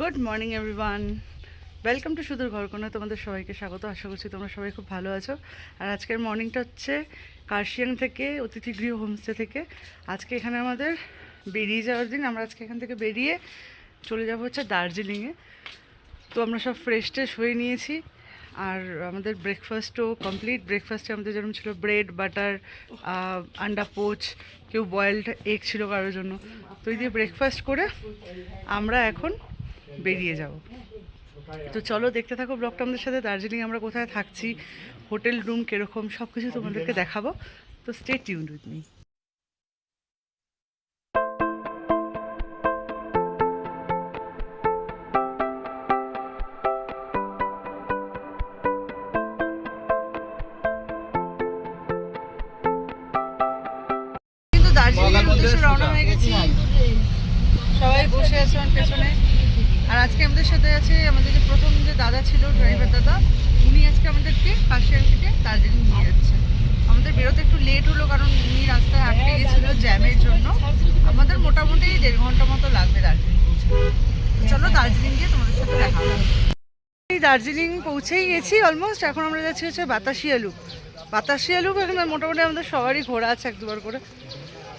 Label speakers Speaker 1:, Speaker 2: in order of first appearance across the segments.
Speaker 1: Good morning everyone welcome to সুদূর ঘর ঘরকোনা। তোমাদের সবাইকে স্বাগত। আশা করছি তোমরা সবাই খুব ভালো আছো। আর আজকের মর্নিংটা হচ্ছে কার্শিয়াং থেকে, অতিথিগৃহ হোমস্টে থেকে। আজকে এখানে আমাদের বেরিয়ে যাওয়ার দিন। আমরা আজকে এখান থেকে বেরিয়ে চলে যাব হচ্ছে দার্জিলিংয়ে। তো আমরা সব ফ্রেশ ট্রেশ হয়ে নিয়েছি। আর আমাদের ব্রেকফাস্টও কমপ্লিট ব্রেকফাস্টে আমাদের যেরকম ছিল ব্রেড বাটার আন্ডা পোচ কেউ বয়েলড এগ ছিল কারোর জন্য। তো এই দিয়ে ব্রেকফাস্ট করে আমরা এখন বেরিয়ে যাব। তো চলো দেখতে থাকো ব্লগটা আমাদের সাথে। দার্জিলিং আমরা কোথায় থাকছি, হোটেল রুম কীরকম সব কিছু তোমাদেরকে দেখাবো। তো স্টে টিউন উইথ মি যে প্রথম যে দাদা ছিল ড্রাইভার দাদা উনি আজকে আমাদেরকে কাশিয়াং থেকে দার্জিলিং নিয়ে যাচ্ছে। আমাদের বেরোতে একটু লেট হলো কারণ উনি রাস্তায় আটকে গেছিল জ্যামের জন্য। আমাদের মোটামুটি দেড় ঘণ্টা মতো লাগবে দার্জিলিং পৌঁছে। চলো দার্জিলিং গিয়ে তোমাদের সাথে দেখা দার্জিলিং পৌঁছেই গেছি অলমোস্ট এখন আমরা যাচ্ছি হচ্ছে বাতাসিয়া লুপ বাতাসিয়া লুপ এখানে মোটামুটি আমাদের সবারই ঘোরা আছে এক দুবার করে।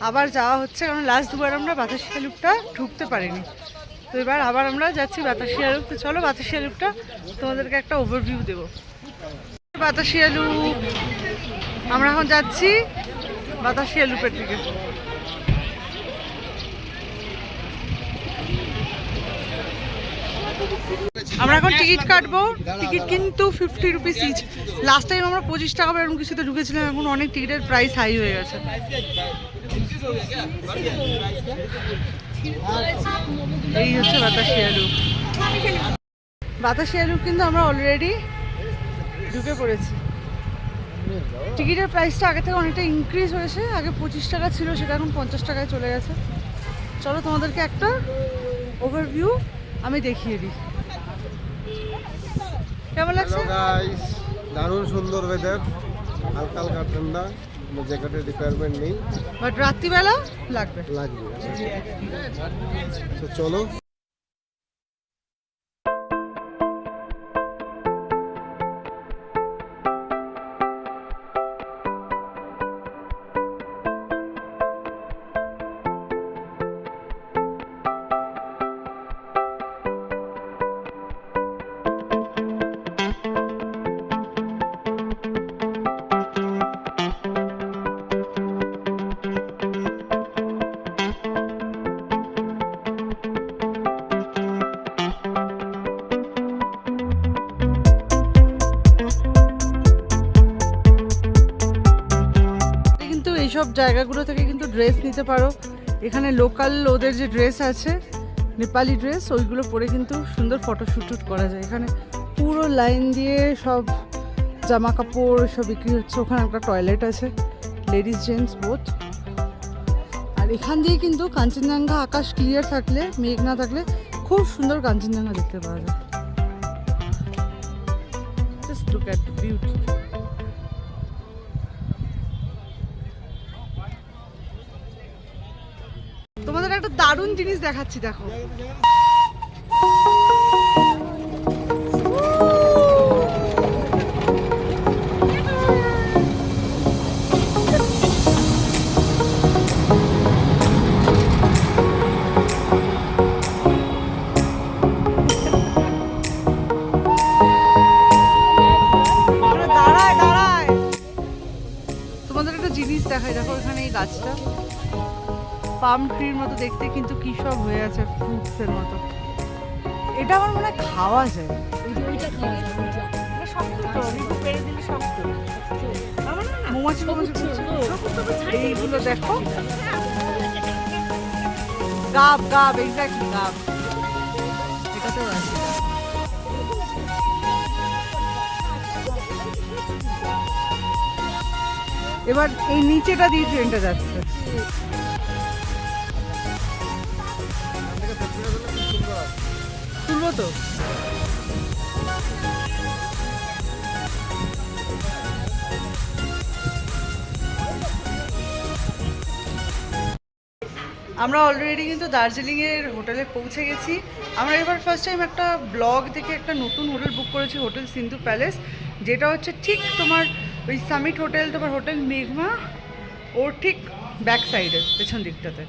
Speaker 1: আবার যাওয়া হচ্ছে কারণ লাস্ট দুবার আমরা বাতাসিয়া লুপটা ঢুকতে পারিনি। তো এবার আবার আমরা যাচ্ছি বাতাসিয়া লুপ তো চলো বাতাসিয়া লুপটা তোমাদেরকে একটা ওভারভিউ দেবো। বাতাসিয়া লুপ আমরা এখন যাচ্ছি বাতাসিয়া লুপের দিকে। আমরা এখন টিকিট কাটবো। টিকিট কিন্তু fifty rupees each last time আমরা পঁচিশ টাকা এরকম কিছুতে ঢুকেছিলাম, এখন অনেক টিকিটের প্রাইস হাই হয়ে গেছে। এই হচ্ছে বাতাসি আলু। বাতাসি আলু কিন্তু আমরা অলরেডি ঢুকে পড়েছি। টিকিটের প্রাইসটা আগে থেকে অনেকটা ইনক্রিজ হয়েছে আগে পঁচিশ টাকা ছিল সেটা এখন পঞ্চাশ টাকায় চলে গেছে। চলো তোমাদেরকে একটা ওভারভিউ আমি দেখিয়ে দিই। কেমন লাগছে?
Speaker 2: দারুণ সুন্দর ওয়েদার হালকা হালকা ঠান্ডা। কোনো জ্যাকেটের রিকোয়ারমেন্ট নেই।
Speaker 1: বাট রাত্রিবেলা লাগবে।
Speaker 2: লাগবে। তো চলো।
Speaker 1: কিন্তু এইসব জায়গাগুলো থেকে কিন্তু ড্রেস নিতে পারো। এখানে লোকাল ওদের যে ড্রেস আছে নেপালি ড্রেস ওইগুলো পরে কিন্তু সুন্দর ফটোশ্যুট করা যায়। এখানে পুরো লাইন দিয়ে সব জামা কাপড় সব বিক্রি হচ্ছে। ওখানে একটা টয়লেট আছে লেডিস জেন্টস বোথ আর এখান দিয়ে কিন্তু কাঞ্চনজঙ্ঘা আকাশ ক্লিয়ার থাকলে, মেঘ না থাকলে খুব সুন্দর কাঞ্চনজঙ্ঘা দেখতে পাওয়া যায়। জাস্ট লুক অ্যাট বিউটি তোমাদের একটা দারুণ জিনিস দেখাচ্ছি দেখো। জিনিস দেখাই দেখো এখানে এই গাছটা। পাম ট্রির মতো দেখতে কিন্তু কি সব হয়ে আছে ফ্রুটসের মতো। এটা আমার মনে হয় খাওয়া যায়। মৌমাছি মৌমাছি এইগুলো দেখো। গাব গাব এক্স্যাক্টলি গাব। এটাতেও আছে এবার এই নিচেটা দিয়ে ট্রেনটা যাচ্ছে। তুলবো তো?
Speaker 3: আমরা অলরেডি কিন্তু দার্জিলিংয়ের হোটেলে পৌঁছে গেছি। আমরা এবার ফার্স্ট টাইম একটা ব্লগ থেকে একটা নতুন হোটেল বুক করেছি, হোটেল সিন্ধু প্যালেস যেটা হচ্ছে ঠিক তোমার ওই সামিট হোটেল তোমার হোটেল মেঘমা, ওর ঠিক ব্যাক সাইডে পেছন দিকটাতে।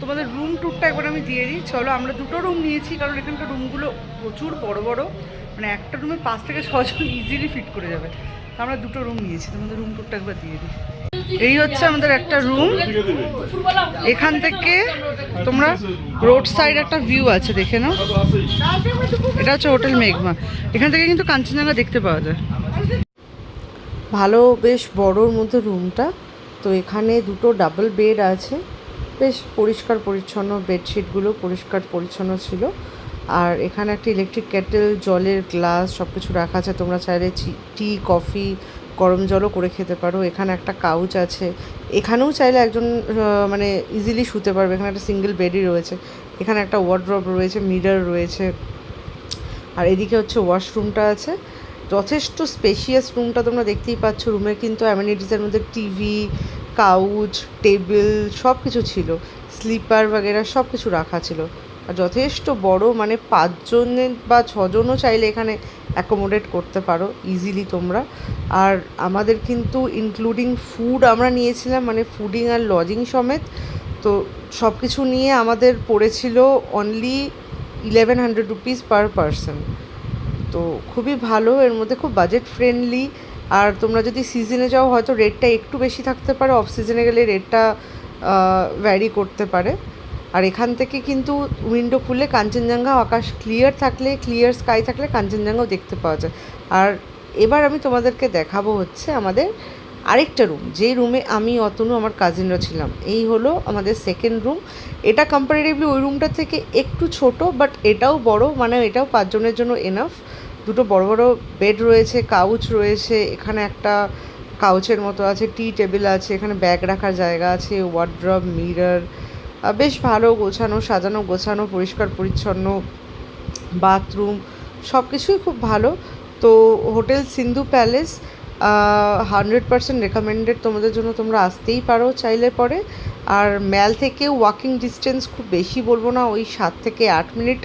Speaker 3: তোমাদের রুম ট্যুরটা একবার আমি দিয়ে দিই। চলো, আমরা দুটো রুম নিয়েছি, কারণ এখানকার রুমগুলো প্রচুর বড় বড়। মানে একটা রুমে পাঁচ থেকে ছজন ইজিলি ফিট করে যাবে। তো আমরা দুটো রুম নিয়েছি, তোমাদের রুম ট্যুরটা একবার দিয়ে দিই। এই হচ্ছে আমাদের একটা রুম এখান থেকে তোমরা রোড সাইড একটা ভিউ আছে, দেখে নাও। এটা হচ্ছে হোটেল মেঘমা। এখান থেকে কিন্তু কাঞ্চনজঙ্ঘা দেখতে পাওয়া যায়।
Speaker 1: ভালো, বেশ বড়োর মধ্যে রুমটা তো এখানে দুটো ডাবল বেড আছে। বেশ পরিষ্কার পরিচ্ছন্ন বেডশিটগুলো পরিষ্কার পরিচ্ছন্ন ছিল। আর এখানে একটা ইলেকট্রিক কেটেল জলের গ্লাস সব কিছু রাখা আছে। তোমরা চাইলে টি কফি গরম জলও করে খেতে পারো। এখানে একটা কাউচ আছে। এখানেও চাইলে একজন মানে ইজিলি শুতে পারবে। এখানে একটা সিঙ্গেল বেডই রয়েছে। এখানে একটা ওয়ার্ড্রপ রয়েছে মিরর রয়েছে। আর এদিকে হচ্ছে ওয়াশরুমটা আছে। যথেষ্ট স্পেশিয়াস রুমটা তোমরা দেখতেই পাচ্ছ। রুমে কিন্তু অ্যামিনিটিসের মধ্যে টিভি কাউচ টেবিল সব কিছু ছিল। স্লিপার বাগেরা সব কিছু রাখা ছিল। আর যথেষ্ট বড় মানে পাঁচজনের বা ছজনও চাইলে এখানে অ্যাকোমোডেট করতে পারো ইজিলি তোমরা। আর আমাদের কিন্তু ইনক্লুডিং ফুড আমরা নিয়েছিলাম মানে ফুডিং আর লজিং সমেত। তো সব কিছু নিয়ে আমাদের পড়েছিল only eleven hundred rupees per person তো খুবই ভালো, এর মধ্যে খুব বাজেট ফ্রেন্ডলি আর তোমরা যদি সিজনে যাও, হয়তো রেটটা একটু বেশি থাকতে পারে অফ সিজনে গেলে রেটটা ভ্যারি করতে পারে। আর এখান থেকে কিন্তু উইন্ডো খুললে কাঞ্চনজঙ্ঘা, আকাশ ক্লিয়ার থাকলে ক্লিয়ার স্কাই থাকলে কাঞ্চনজঙ্ঘাও দেখতে পাওয়া যায়। আর এবার আমি তোমাদেরকে দেখাবো হচ্ছে আমাদের আরেকটা রুম যেই রুমে আমি, অতনু, আমার কাজিনরা ছিলাম। এই হলো আমাদের সেকেন্ড রুম এটা কম্পারেটিভলি ওই রুমটা থেকে একটু ছোট বাট এটাও বড় মানে এটাও পাঁচজনের জন্য এনাফ দুটো বড় বড় বেড রয়েছে কাউচ রয়েছে, এখানে একটা কাউচের মতো আছে টি টেবিল আছে, এখানে ব্যাগ রাখার জায়গা আছে ওয়ার্ড্রব মিরর বেশ ভালো গোছানো, সাজানো, গোছানো, পরিষ্কার, পরিচ্ছন্ন বাথরুম সব কিছুই খুব ভালো। তো hotel Sindhu palace hundred percent recommended তোমাদের জন্য তোমরা আসতেই পারো চাইলে পরে। আর ম্যাল থেকে ওয়াকিং ডিস্টেন্স খুব বেশি বলব না, ওই সাত থেকে আট মিনিট।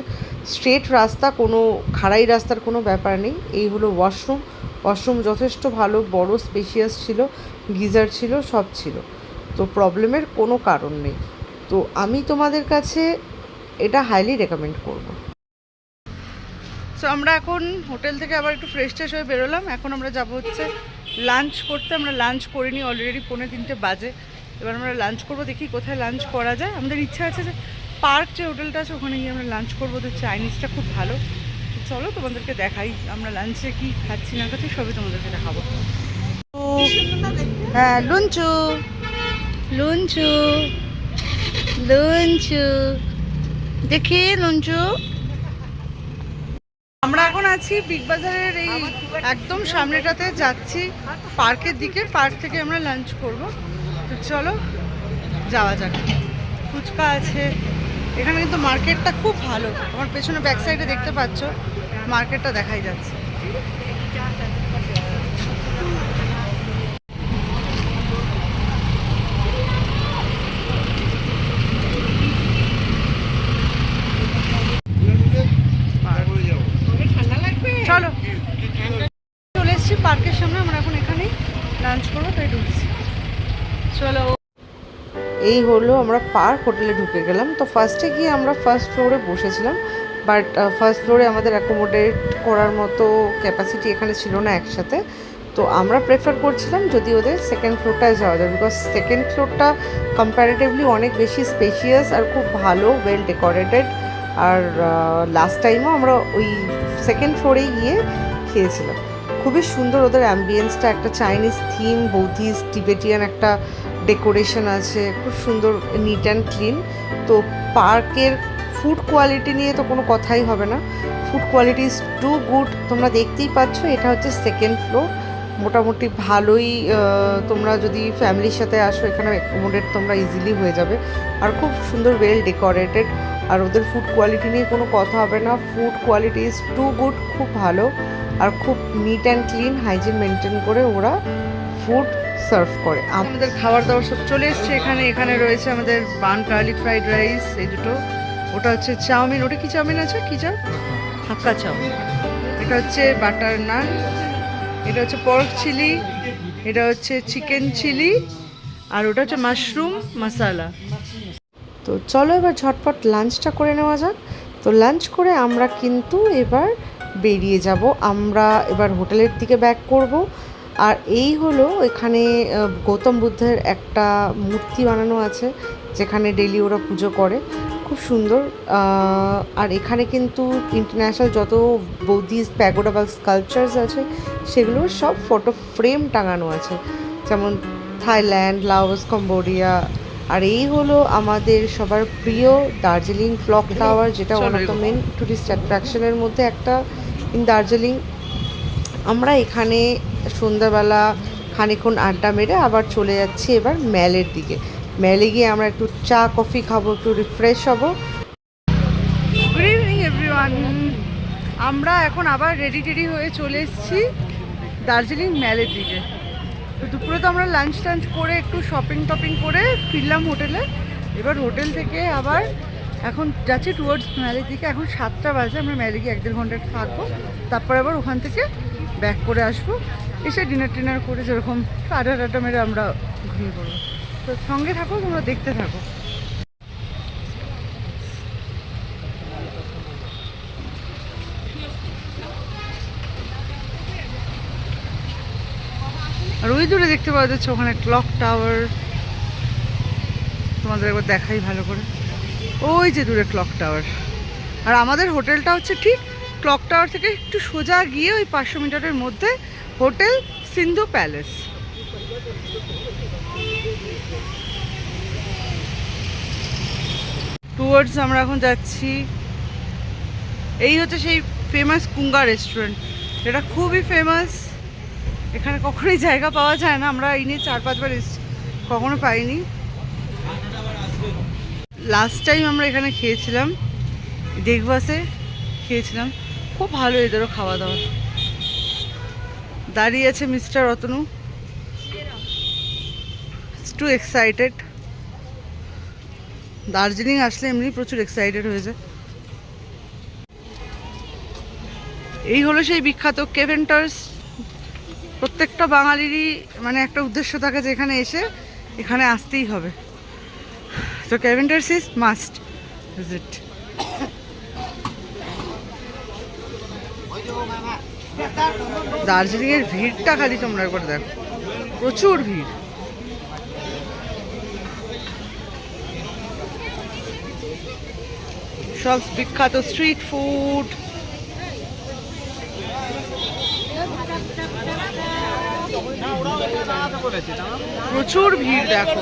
Speaker 1: স্ট্রেট রাস্তা, কোনো খাড়াই রাস্তার কোনো ব্যাপার নেই। এই হলো ওয়াশরুম। ওয়াশরুম যথেষ্ট ভালো, বড় স্পেশিয়াস ছিল, গিজার ছিল, সব ছিল। তো প্রবলেমের কোনো কারণ নেই। তো আমি তোমাদের কাছে এটা হাইলি রেকমেন্ড করব।
Speaker 3: সো আমরা এখন হোটেল থেকে আবার একটু ফ্রেশ ট্রেশ হয়ে বেরোলাম। এখন আমরা যাব হচ্ছে লাঞ্চ করতে। আমরা লাঞ্চ করিনি অলরেডি পৌনে তিনটে বাজে। এবার আমরা লাঞ্চ করব, দেখি কোথায় লাঞ্চ করা যায়। আমাদের ইচ্ছা আছে যে পার্ক যে হোটেলটা আছে, ওখানে গিয়ে আমরা লাঞ্চ করব। তো চাইনিজটা খুব ভালো। চলো তোমাদেরকে দেখাই, আমরা লাঞ্চে কি খাচ্ছি না খাচ্ছি, সবই তোমাদেরকে দেখাবো। তো হ্যাঁ লুঞ্চু। লুঞ্চু। লুঞ্চু। দেখি, লুঞ্চু। আমরা এখন আছি বিগ বাজারের এই একদম সামনেটাতে যাচ্ছি পার্কের দিকে। পার্ক থেকে আমরা লাঞ্চ করব। তো চলো, যাওয়া যাক। ফুচকা আছে। এখানে কিন্তু মার্কেটটা খুব ভালো। আমার পেছনে ব্যাক সাইডে দেখতে পাচ্ছ, মার্কেটটা দেখাই যাচ্ছে। চলো। চলে এসেছি পার্কের সামনে, আমরা এখন এখানেই লাঞ্চ করব, তাই ঢুকছি। চলো।
Speaker 1: এই হলো আমরা পার্ক হোটেলে ঢুকে গেলাম। তো ফার্স্টে গিয়ে আমরা ফার্স্ট ফ্লোরে বসেছিলাম। বাট ফার্স্ট ফ্লোরে আমাদের অ্যাকোমোডেট করার মতো ক্যাপাসিটি এখানে ছিল না একসাথে। তো আমরা প্রেফার করছিলাম যদি ওদের সেকেন্ড ফ্লোরটায় যাওয়া যায়। বিকজ সেকেন্ড ফ্লোরটা কম্প্যারেটিভলি অনেক বেশি স্পেশিয়াস আর খুব ভালো ওয়েল ডেকোরেটেড আর লাস্ট টাইমও আমরা ওই সেকেন্ড ফ্লোরেই গিয়ে খেয়েছিলাম। খুবই সুন্দর ওদের অ্যাম্বিয়েন্সটা একটা চাইনিজ থিম বৌদ্ধিস্ট টিবেটিয়ান একটা ডেকোরেশন আছে, খুব সুন্দর নিট অ্যান্ড ক্লিন তো পার্কের ফুড কোয়ালিটি নিয়ে তো কোনো কথাই হবে না। Food quality is too good তোমরা দেখতেই পাচ্ছ, এটা হচ্ছে সেকেন্ড ফ্লোর মোটামুটি ভালোই তোমরা যদি ফ্যামিলির সাথে আসো, এখানে অ্যাকোমোডেট তোমরা ইজিলি হয়ে যাবে। আর খুব সুন্দর ওয়েল ডেকোরেটেড আর ওদের ফুড কোয়ালিটি নিয়ে কোনো কথা হবে না। Food quality is too good খুব ভালো। আর খুব neat and clean hygiene maintain করে ওরা ফুড
Speaker 4: সার্ভ করে।
Speaker 1: আমাদের খাবার দাবার সব চলে এসছে। এখানে এখানে রয়েছে আমাদের বান গার্লিক ফ্রাইড রাইস এই দুটো। ওটা হচ্ছে চাউমিন। ওটা কি চাউমিন আছে? কি চাউ? হাক্কা চাউমিন এটা হচ্ছে বাটার নান। এটা হচ্ছে পর্ক চিলি। এটা হচ্ছে চিকেন চিলি। আর ওটা হচ্ছে মাশরুম মশালা।
Speaker 4: তো চলো এবার ঝটপট লাঞ্চটা করে নেওয়া যাক। তো লাঞ্চ করে আমরা কিন্তু এবার বেরিয়ে যাব। আমরা এবার হোটেলের দিকে ব্যাক করব। আর এই হলো এখানে গৌতম বুদ্ধের একটা মূর্তি বানানো আছে যেখানে ডেলি ওরা পুজো করে। খুব সুন্দর। আর এখানে কিন্তু ইন্টারন্যাশনাল যত বৌদ্ধিস্ট প্যাগোডা বা স্কাল্পচার্স আছে সেগুলোর সব ফটো ফ্রেম টাঙানো আছে। যেমন থাইল্যান্ড লাওস কম্বোডিয়া আর এই হলো আমাদের সবার প্রিয় দার্জিলিং ক্লক টাওয়ার যেটা দ্য মেন টুরিস্ট অ্যাট্রাকশনের মধ্যে একটা। ইন দার্জিলিং। আমরা এখানে সন্ধ্যাবেলা খানিক্ষণ আড্ডা মেরে আবার চলে যাচ্ছি এবার ম্যালের দিকে। ম্যালে গিয়ে আমরা একটু চা, কফি খাব, একটু রিফ্রেশ হব।
Speaker 1: গুড ইভিনিং এভরিওয়ান আমরা এখন আবার রেডি টেডি হয়ে চলে এসেছি দার্জিলিং ম্যালের দিকে। তো দুপুরে তো আমরা লাঞ্চ টাঞ্চ করে একটু শপিং টপিং করে ফিরলাম হোটেলে এবার হোটেল থেকে আবার এখন যাচ্ছি টুয়ার্ডস ম্যালের দিকে। এখন সাতটা বাজে, আমরা ম্যালে গিয়ে এক দেড় ঘণ্টা থাকব। তারপর আবার ওখান থেকে ব্যাক করে আসব। এসে ডিনার টিনার করে যেরকম আড্ডা আড্ডা মেরে আমরা ঘুমিয়ে পড়ব। তো সঙ্গে থাকো, তোমরা দেখতে থাকো। আর ওই দূরে দেখতে পাওয়া যাচ্ছে ওখানে ক্লক টাওয়ার তোমাদের একবার দেখাই ভালো করে। ওই যে দূরে ক্লক টাওয়ার আর আমাদের হোটেলটা হচ্ছে ঠিক ক্লক টাওয়ার থেকে একটু সোজা গিয়ে ওই পাঁচশো মিটারের মধ্যে হোটেল সিন্ধু প্যালেস টুয়ার্ডস আমরা এখন যাচ্ছি। এই হচ্ছে সেই ফেমাস কুঙ্গা রেস্টুরেন্ট যেটা খুবই ফেমাস এখানে কখনোই জায়গা পাওয়া যায় না। আমরা এই নিয়ে চার পাঁচবার কখনো পাইনি। লাস্ট টাইম আমরা এখানে খেয়েছিলাম দেখবাসে খেয়েছিলাম। খুব ভালো এদেরও খাওয়া দাওয়া দাঁড়িয়ে আছে mister Ratanu. Too excited Darjeeling আসলে এমনি প্রচুর এক্সাইটেড হয়ে যায়। এই হলো সেই বিখ্যাত কেভেন্টার্স প্রত্যেকটা বাঙালিরই মানে একটা উদ্দেশ্য থাকে যে এখানে এসে এখানে আসতেই হবে। তো ক্যাভেন্টার্স ইজ মাস্ট ভিজিট দার্জিলিংয়ের ভিড়টা খালি তোমরা একবার দেখো। প্রচুর ভিড়। সব বিখ্যাত স্ট্রিট ফুড প্রচুর ভিড় দেখো।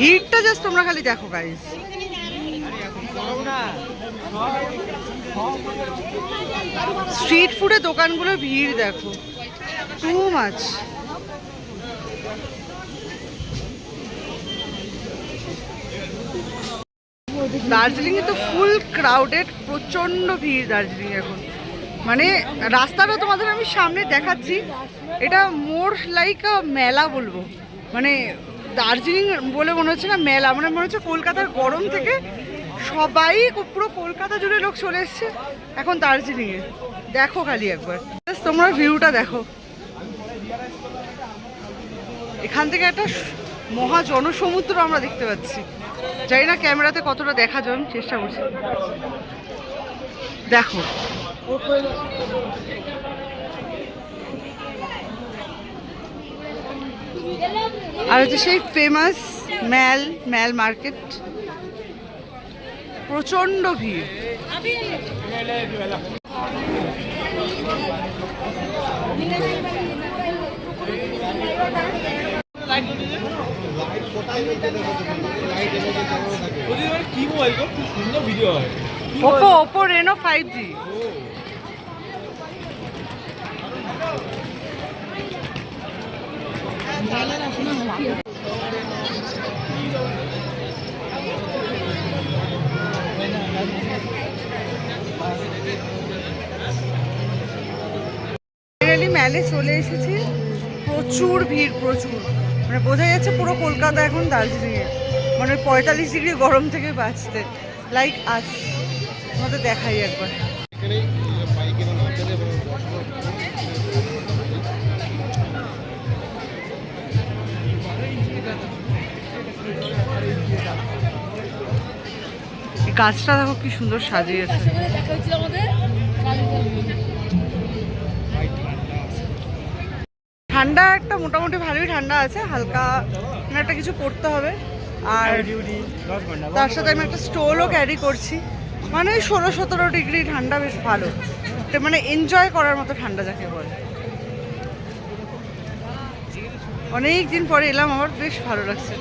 Speaker 1: ভিড়টা জাস্ট তোমরা খালি দেখো গাইস স্ট্রিট ফুডের দোকানগুলো ভিড়, দেখো। টু মাছ দার্জিলিংয়ে তো ফুল ক্রাউডেড প্রচণ্ড ভিড় দার্জিলিং এখন। মানে রাস্তাটা তোমাদের আমি সামনে দেখাচ্ছি। এটা মোর লাইক মেলা বলব। মানে দার্জিলিং বলে মনে হচ্ছে না, মেলা। মানে মনে হচ্ছে কলকাতার গরম থেকে সবাই পুরো কলকাতা জুড়ে লোক চলে এসছে এখন দার্জিলিংয়ে দেখো খালি একবার। তোমরা ভিউটা দেখো। এখান থেকে একটা মহা জনসমুদ্র আমরা দেখতে পাচ্ছি। জানি না ক্যামেরাতে কতটা দেখা আমি চেষ্টা করছি। দেখো। আর হচ্ছে সেই ফেমাস ম্যাল ম্যাল মার্কেট প্রচণ্ড ভিড়। Oppo Oppo Reno five G ম্যালে চলে এসেছি। প্রচুর ভিড়, প্রচুর। মানে বোঝা যাচ্ছে পুরো কলকাতা এখন দার্জিলিংয়ে। মানে পঁয়তাল্লিশ ডিগ্রি গরম থেকে বাঁচতে। লাইক আস আমাদের দেখাই একবার। গাছটা দেখো কি সুন্দর সাজিয়েছে। ঠান্ডা একটা মোটামুটি ভালোই ঠান্ডা আছে হালকা মানে একটা কিছু পরতে হবে। আর তার সাথে আমি একটা স্টোলও ক্যারি করছি। মানে ওই ষোলো সতেরো ডিগ্রি ঠান্ডা বেশ ভালো। মানে এনজয় করার মতো ঠান্ডা যাকে বলে। অনেক দিন পরে এলাম আমার বেশ ভালো লাগছে।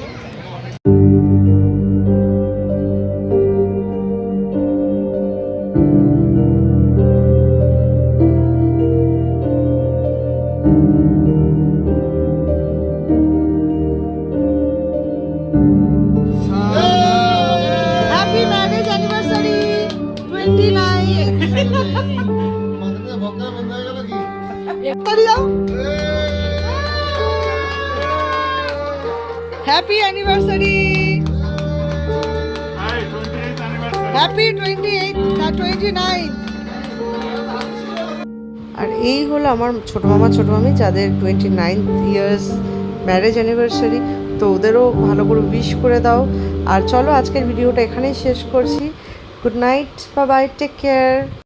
Speaker 1: Happy anniversary happy twenty eight না টোয়েন্টি নাইন
Speaker 4: আর এই হলো আমার ছোটো মামা, ছোটো মামি, যাদের twenty ninth years marriage anniversary তো ওদেরও ভালো করে উইশ করে দাও। আর চলো, আজকের ভিডিওটা এখানেই শেষ করছি। গুড নাইট বা বাই টেক কেয়ার